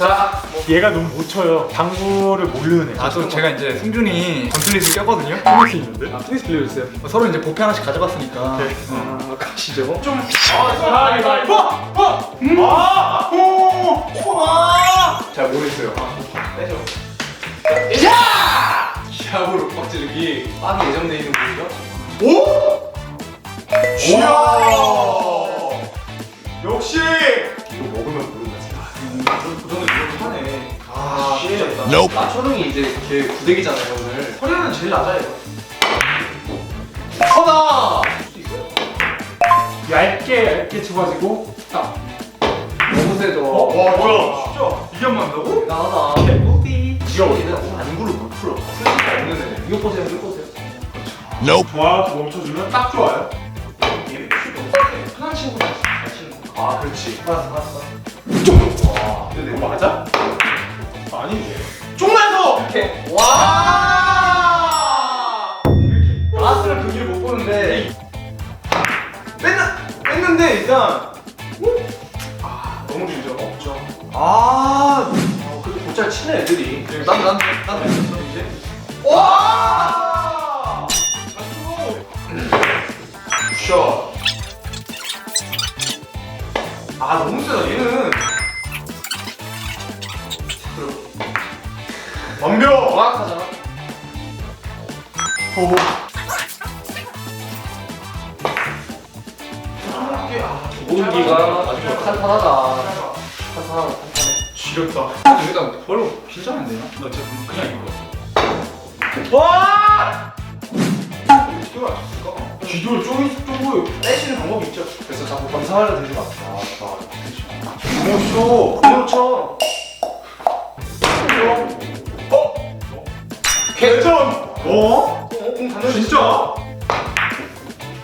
자, 얘가 너무 못 쳐요. 당구를 모르는 애. 아 또 제가 이제 승준이 건슬릿을 꼈거든요. 할수 있는데? 아, 트위스 빌려주세요. 서로 이제 보패 하나씩 가져갔으니까. 아, 가시죠. 좀. 아, 이거 이거. 어! 아! 오! 아! 잘 모르겠어요. 빼죠. 시합으로 빡지르기 빵이 예정돼 있는 분이죠? 오! 이 Nope. 나 초롱이 이제 걔 구대기잖아요 오늘. 허리는 제일 낮아요. 있어요. 얇게 얇게 쳐가지고 딱. 너무 세죠. 어? 와 뭐야? 진짜 이게 안 맞는다고? 대단하다. 뽀삐. 지가 안구를 못 풀어. 풀수가 없는 애. 이거 보세요, 이거 보세요. Nope. 좋아 멈춰주면 딱 좋아요. 얘는 슛 너무 세네. 흔한 친구가 잘 치는 거. 아 그렇지. 알았어, 알았어. 와. 근데 이거 맞아? 아니지. 이렇게. 와! 마스를 그 길을 못 보는데. 뺐나 뺐는데 일단 아 너무 길죠? 없죠. 아 어, 그래도 곧잘 치네 애들이. 난난난 됐어 이제. 와! 굿샷 아 너무 세다 얘는 완벽. 정확하잖아 오. 모으기가 아주 탄탄하다. 탄탄하다, 탄탄해. 지렸다. 여기다 별로 긴장안 되나? 나 진짜 그냥 이거. 와! 기도를 쪼이 쪼고. 떼시는 방법이 있죠. 그래서 자꾸 검사하려 들지 마. 아, 나 멋있어. 그렇죠. 개전. 어? 어, 공 닿는 진짜?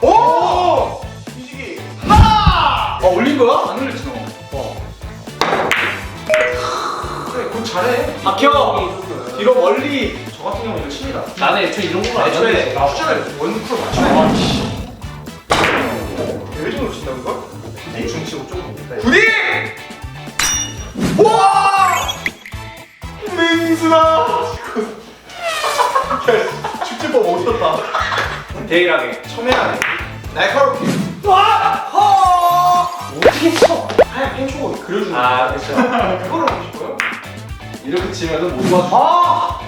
오! 이지기. 하나! 어, 올린 거야? 안 올렸지, 너. 어. 그래, 곧 잘해. 박혀! 뒤로 멀리. 저 같은 경우는 칩니다. 나는 애초에 이런 거안 애초에 푸션을 원크로 맞춰야 돼. 왜 정도 친다는 걸? 대충 치고 조금 있다. 부디. 와. 데일하게. 첨예하네. 날카롭게. 와. 허. 어떻게 쳐? 하얀 펜초가 그려주는 아, 그렇죠. 그거를 하고 싶어요? 이렇게 치면은 못 맞춰. 아!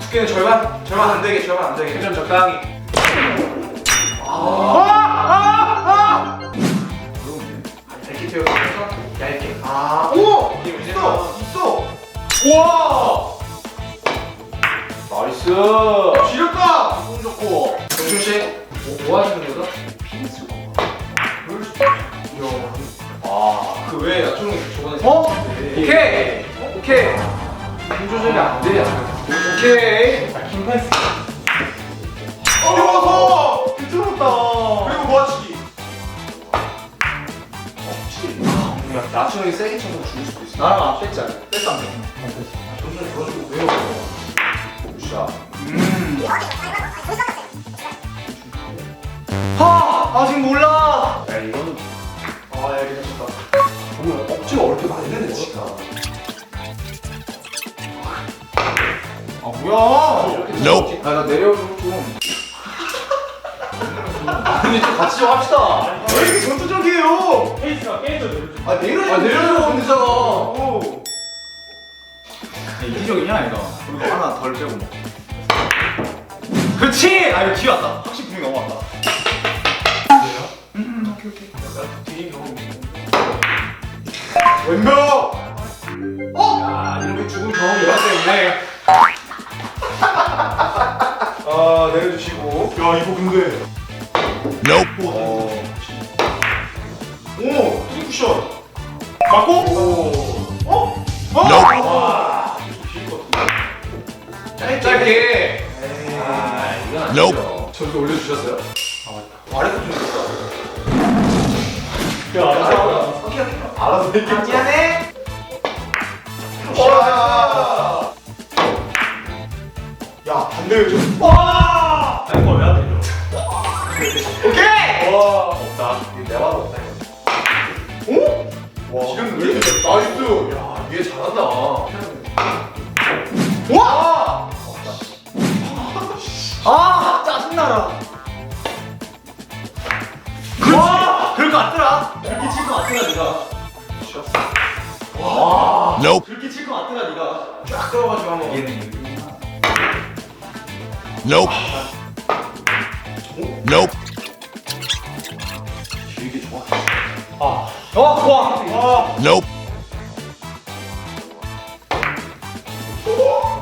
두께는 절반, 절반 안 되게, 절반 안 되게. 회전 적당히. 아, 아. 아. 킹패스. 어려워서! 미쳤다. 그리고 모아치기. 없지. 아, 나중에 세게 쳐서 죽을 수도 있어. 나랑 안 뺐잖아. 뺐어, 안 뺐어? 정준이 그러시고 왜요? 굿샷. 음. 하! 아직 몰라! 야 이거는 아, 야, 괜찮다. 정말 억지가 어렵게 많이 되네, 진짜. 뭐야? Nope. 아, 나 내려오고 좀. 아니, 좀 같이 좀 합시다. 왜 이렇게 전투적이에요? 페이스가 깨져 아, 내려줘. 아, 내려줘, 되잖아. 오. 이기적이냐 이거. 그리고 하나 덜 빼고 먹 그렇지. 아 이거 기회 왔다. 확실히 분이 넘어왔다. 음, 약간 뒤인 경험이 있고. 왼벽. 야, 이렇게 죽은 경험이 있기 때문에. 내려주시고. 야 이거 근데. Nope. 오. 오. 트리쿠션. 맞고? 오. 어? 어? Nope. 와. 짧게. 짧게. 아, 이건. 되죠. 저도 올려주셨어요? 아, 아래서 좀 됐어. 야 알았어. 서기가 알았어. 이렇게. 아, 미안해. 와. 야 반대 좀. 와. 아니 뭐야? 오케이! 와 없다. 내가 없다, 이거. 오? 와. 지금 왜 이렇게 나이스. 야 되게 잘한다. 와! 아 짜증나라. 와 그럴 것 같더라. 그렇게 칠 것 같더라 네가. 와 Nope. 그렇게 칠 것 같더라 네가. 쫙 들어가지고 한 번. 얘는 Nope. Nope. 길게 좋아. 아, 어 좋아. 와. Nope.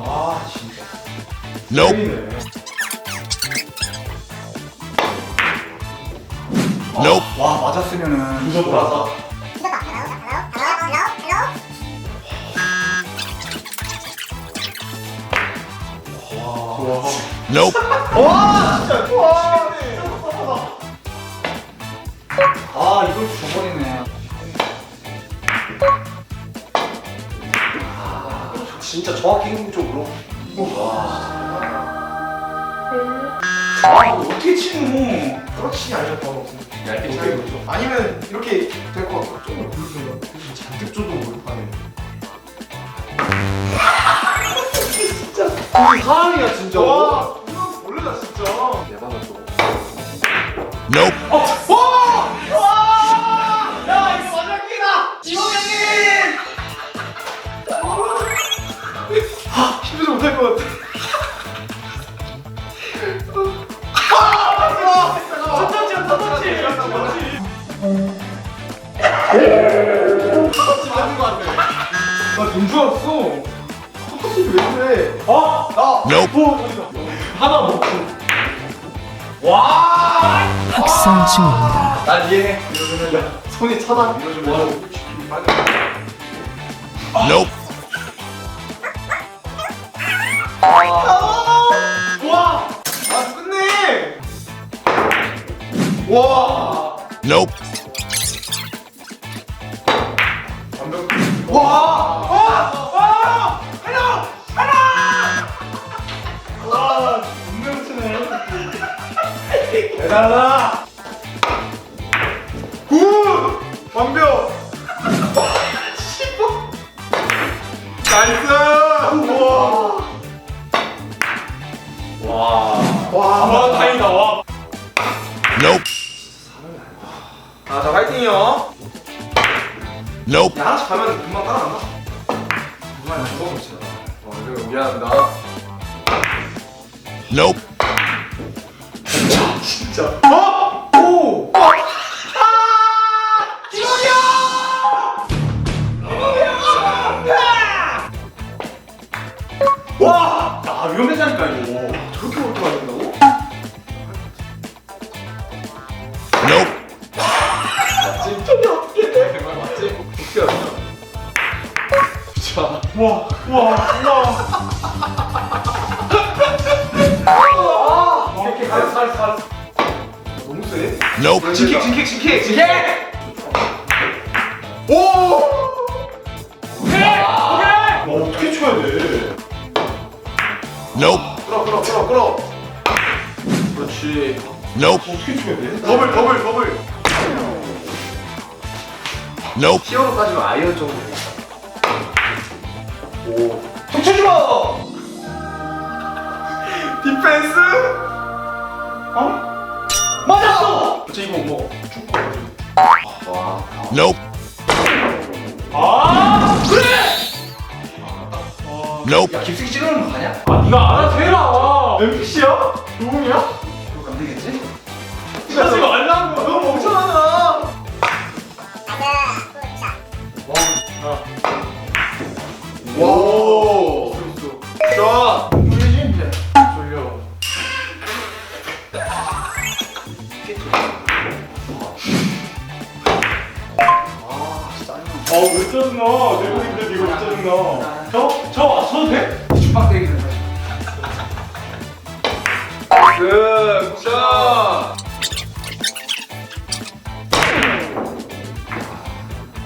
아 진짜. Nope. Nope. 와 맞았으면은 돌아서. Nope. 와 진짜 와. 아 이걸 줘버리네. 진짜 정확히 힘 쪽으로. 아 이거 어떻게 치노? 그렇지 아니면 바로 얇게 어떻게 그러죠? 아니면 이렇게 될 것 같아. 좀더 굴려주면 잔뜩 줘도 못하네. 진짜 사람이야 진짜. 와, 이거 원래다 진짜. 내받아 줘. Nope. 맞는 것 같아. 나돈 주었어. 헛것이 왜 그래? 어? 나 Nope. 하나 먹고. 와. 학살 중입니다. 난 이해해. 이러면은 손이 차다. 이러면 Nope. 와. 아 끝내. 와. Nope. 나이스. 우와. 와. 와. 와 다행이다. 와. Nope. 아, 자, 화이팅이요. Nope. 야, 하나씩 가면 금방 따라간다. 정말 죽어보자. 어, 이거 미안합니다. Nope. 살, 살, 살. 너무 세? Nope. 진킥, 진킥, 진킥, 진킥! 오! 오케이. 오케이. 와, 어떻게 쳐야 돼? Nope. 끌어, 끌어, 끌어, 끌어. 그렇지. Nope. 어떻게 쳐야 돼? 더블, 더블, 더블. Nope. 티어로 따지면 아이언 정도. 오. 툭치지 마. Nope. 아 그래. Nope. 야 깊숙이 찌르는 거 아니야? 아, 네가 알아서 해라. MPC야? 누구냐?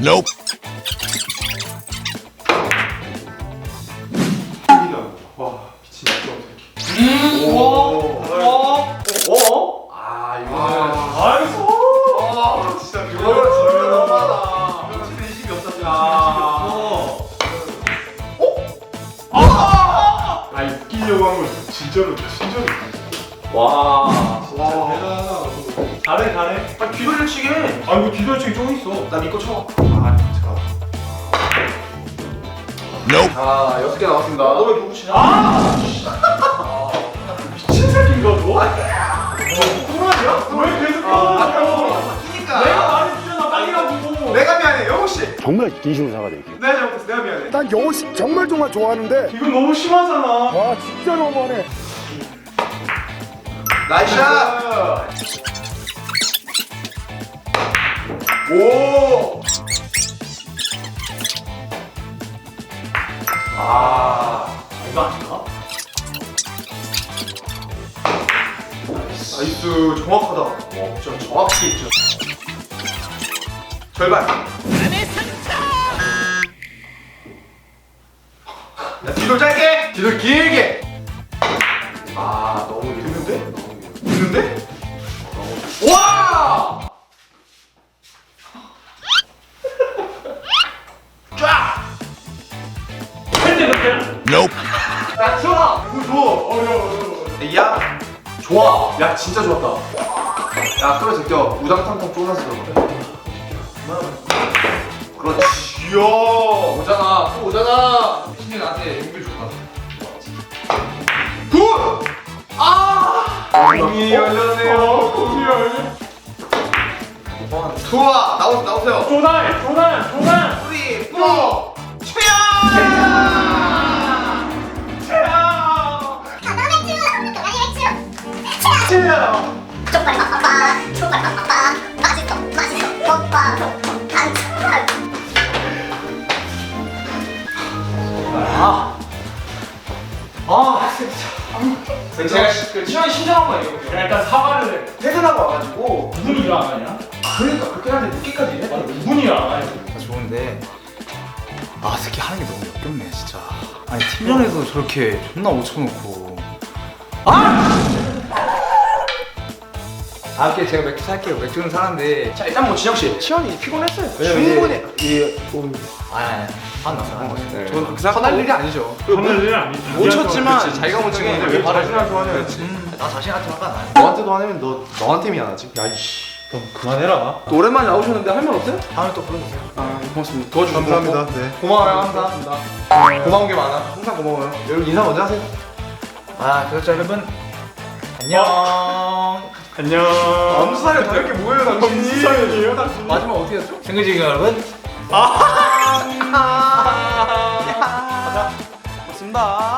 Nope. 와 미친 새끼. 음. 와. 어? 아 이거. 아 이거. 아 진짜 이거 진짜 너무하다. 이거 집에 이십이 없다. 아. 어? 아. 아 웃기려고 한 거 진짜로 진짜로. 와. 진짜 대단하다. 잘해 잘해 아 뒤돌려치기 해. 아 이거 뒤돌치기 좀 있어. 나 믿고 쳐. 아 잠깐. Nope. 자 여섯 개 나왔습니다. 너 왜 누구 치냐 미친 새끼인가 너? 또라이야? 왜 계속 아. 내가 말해주잖아 빨리라고. 내가 미안해 영호 씨. 정말 진심으로 사과드릴게요. 내가 잘못했어. 내가 미안해. 난 영호 씨 정말 정말 좋아하는데 이건 너무 심하잖아. 와 진짜 너무하네. 나이스 샷. 오. 아 이거 아닌가? 나이스 정확하다. 어, 진짜 정확히 있죠. 절반. 야, 뒤돌 짧게. 뒤돌 길게. 아 너무 길는데? 너무 길. 길는데? 와! Nope. 야 좋아. 이거 좋아. 어려. 야 좋아. 야 진짜 좋았다. 야 그래 제껴 우당탕탕 그래. 그렇지. 이야 오잖아. 또 오잖아. 신이 나한테 연결 좋다. 굿. 아. 공이 열렸네요. 공이 열려. 좋아 나오세요 나오세요. 조단 조단 조단. 우리 프로 최야. 최야. 족발 빠빠빠 족발 빠빠빠 맛있어 맛있어 오빠 안아 진짜. 제가 시- 그 시간이 신청한 거예요. 그냥 일단 사과를 해 퇴근하고 와가지고 누군이 일안 하냐? 그러니까 그렇게 하는데 늦게까지 해. 아니 누군이 일안 하냐 다 좋은데 아 새끼 하는 게 너무 역겹네 진짜 아니 팀전에서 저렇게 존나 오쳐놓고 아! 아 오케이 제가 맥주 살게요 맥주는 사는데 자 일단 뭐 진영 씨 시간이 피곤했어요. 왜냐면 충분히. 이게 좀 아니 안 났어 한 거지 네. 저는 그렇게 생각하고 화날 일이 아니죠. 하는 일은 아니지. 못 쳤지만 그치, 자기가 못친 건데 왜 화를 자신한테 화내요? 나 자신한테 화가 안 나요 너한테도 화내면 너 너한테 미안하지. 야이씨 그럼 그만해라 또 오랜만에 나오셨는데 할 말 없어요? 다음에 또 불러주세요 아 고맙습니다. 도와주셔서 감사합니다. 고맙고. 네. 고마워요 항상. 고마운 게 많아. 항상 고마워요. 여러분 인사 먼저 하세요. 아 구독자 여러분 안녕 안녕. 아무 사연 다 이렇게 뭐예요 당신이? 무슨 사연이에요 당신? 마지막 어떻게 했죠? 생글지기 여러분 아. 고맙습니다